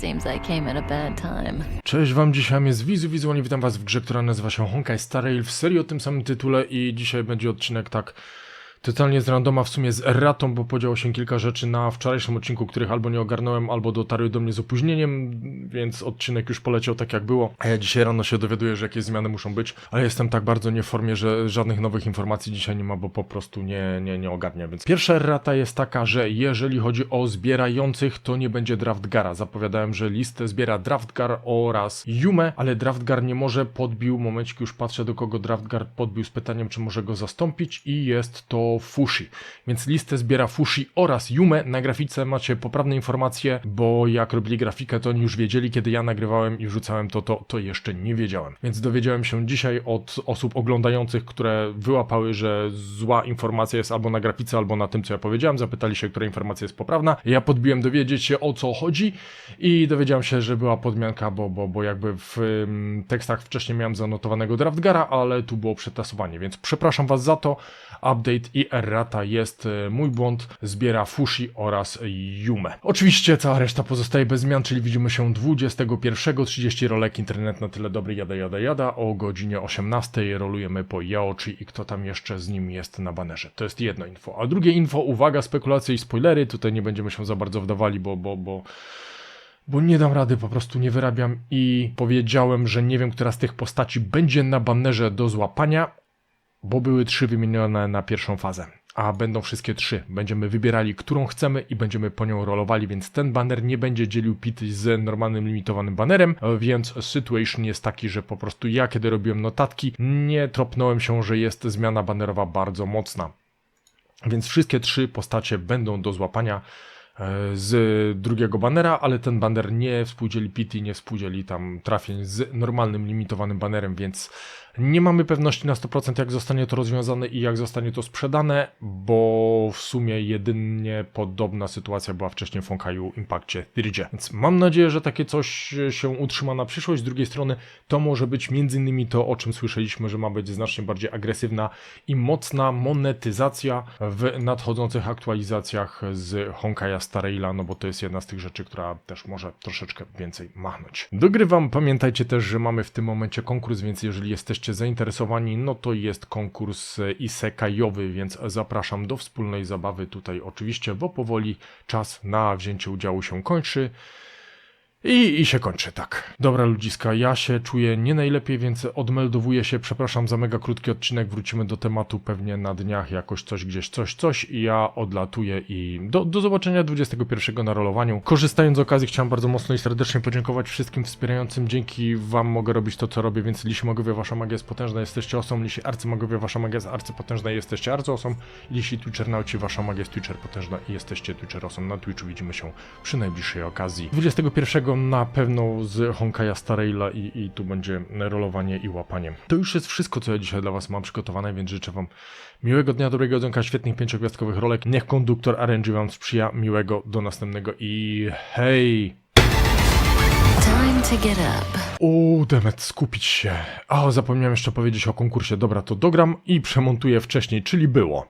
Seems I came at a bad time. Cześć wam, dzisiaj jest Wizu Wizualnie, witam was w grze, która nazywa się Honkai Star Rail w serii o tym samym tytule i dzisiaj będzie odcinek tak totalnie z randoma, w sumie z erratą, bo podziało się kilka rzeczy na wczorajszym odcinku, których albo nie ogarnąłem, albo dotarły do mnie z opóźnieniem, więc odcinek już poleciał tak jak było, a ja dzisiaj rano się dowiaduję, że jakieś zmiany muszą być, ale jestem tak bardzo nie w formie, że żadnych nowych informacji dzisiaj nie ma, bo po prostu nie, nie, nie ogarniam, więc pierwsza errata jest taka, że jeżeli chodzi o zbierających, to nie będzie Draftgara. Zapowiadałem, że listę zbiera Draftgar oraz Yume, ale Draftgar nie może, podbił, momencik już patrzę do kogo Draftgar podbił z pytaniem, czy może go zastąpić i jest to Fushi. Więc listę zbiera Fushi oraz Yume. Na grafice macie poprawne informacje, bo jak robili grafikę, to oni już wiedzieli, kiedy ja nagrywałem i wrzucałem to, to, to jeszcze nie wiedziałem. Więc dowiedziałem się dzisiaj od osób oglądających, które wyłapały, że zła informacja jest albo na grafice, albo na tym, co ja powiedziałem. Zapytali się, która informacja jest poprawna. Ja podbiłem dowiedzieć się, o co chodzi i dowiedziałem się, że była podmianka, bo, bo, bo jakby w ym, tekstach wcześniej miałem zanotowanego Draftgara, ale tu było przetasowanie, więc przepraszam Was za to. Update i errata jest e, mój błąd, zbiera Fushi oraz Yume. Oczywiście cała reszta pozostaje bez zmian, czyli widzimy się 21, 30 rolek, internet na tyle dobry, jada, jada, jada. O godzinie 18 rolujemy po Yaochi i kto tam jeszcze z nim jest na banerze. To jest jedno info. A drugie info, uwaga, spekulacje i spoilery, tutaj nie będziemy się za bardzo wdawali, bo, bo, bo bo nie dam rady, po prostu nie wyrabiam i powiedziałem, że nie wiem, która z tych postaci będzie na banerze do złapania, bo były trzy wymienione na pierwszą fazę. A będą wszystkie trzy. Będziemy wybierali, którą chcemy i będziemy po nią rolowali, więc ten baner nie będzie dzielił pity z normalnym limitowanym banerem, więc situation jest taki, że po prostu ja, kiedy robiłem notatki, nie tropnąłem się, że jest zmiana banerowa bardzo mocna. Więc wszystkie trzy postacie będą do złapania e, z drugiego banera, ale ten baner nie współdzieli pity, nie współdzieli tam trafień z normalnym limitowanym banerem, więc nie mamy pewności na 100% jak zostanie to rozwiązane i jak zostanie to sprzedane, bo w sumie jedynie podobna sytuacja była wcześniej w Honkaiu Impactie Thirdzie. Więc mam nadzieję, że takie coś się utrzyma na przyszłość. Z drugiej strony to może być między innymi to, o czym słyszeliśmy, że ma być znacznie bardziej agresywna i mocna monetyzacja w nadchodzących aktualizacjach z Honkaja Starraila, no bo to jest jedna z tych rzeczy, która też może troszeczkę więcej machnąć. Dogrywam, pamiętajcie też, że mamy w tym momencie konkurs, więc jeżeli jesteście zainteresowani, no to jest konkurs isekajowy, więc zapraszam do wspólnej zabawy tutaj oczywiście, bo powoli czas na wzięcie udziału się kończy. I, I się kończy, tak. Dobra, ludziska, ja się czuję nie najlepiej, więc odmeldowuję się. Przepraszam za mega krótki odcinek. Wrócimy do tematu pewnie na dniach, jakoś coś gdzieś, coś, coś. I ja odlatuję i do, do zobaczenia 21 na rolowaniu. Korzystając z okazji, chciałem bardzo mocno i serdecznie podziękować wszystkim wspierającym. Dzięki Wam mogę robić to, co robię, więc Lisi Magowie, Wasza magia jest potężna, jesteście osą. Lisi Arcymagowie, Wasza magia jest arcypotężna i jesteście arcyosą. Lisi Twitchernauci, Wasza magia jest Twitcher potężna i jesteście Twitcherosą. Na Twitchu widzimy się przy najbliższej okazji. 21 na pewno z Honkaja Starraila i, i tu będzie rolowanie i łapanie. To już jest wszystko, co ja dzisiaj dla Was mam przygotowane, więc życzę Wam miłego dnia, dobrego jedzonka, świetnych pięciogwiazdkowych rolek. Niech konduktor RNG Wam sprzyja. Miłego do następnego i hej! Time to get up. O, Demet, skupić się. A, zapomniałem jeszcze powiedzieć o konkursie. Dobra, to dogram i przemontuję wcześniej, czyli było.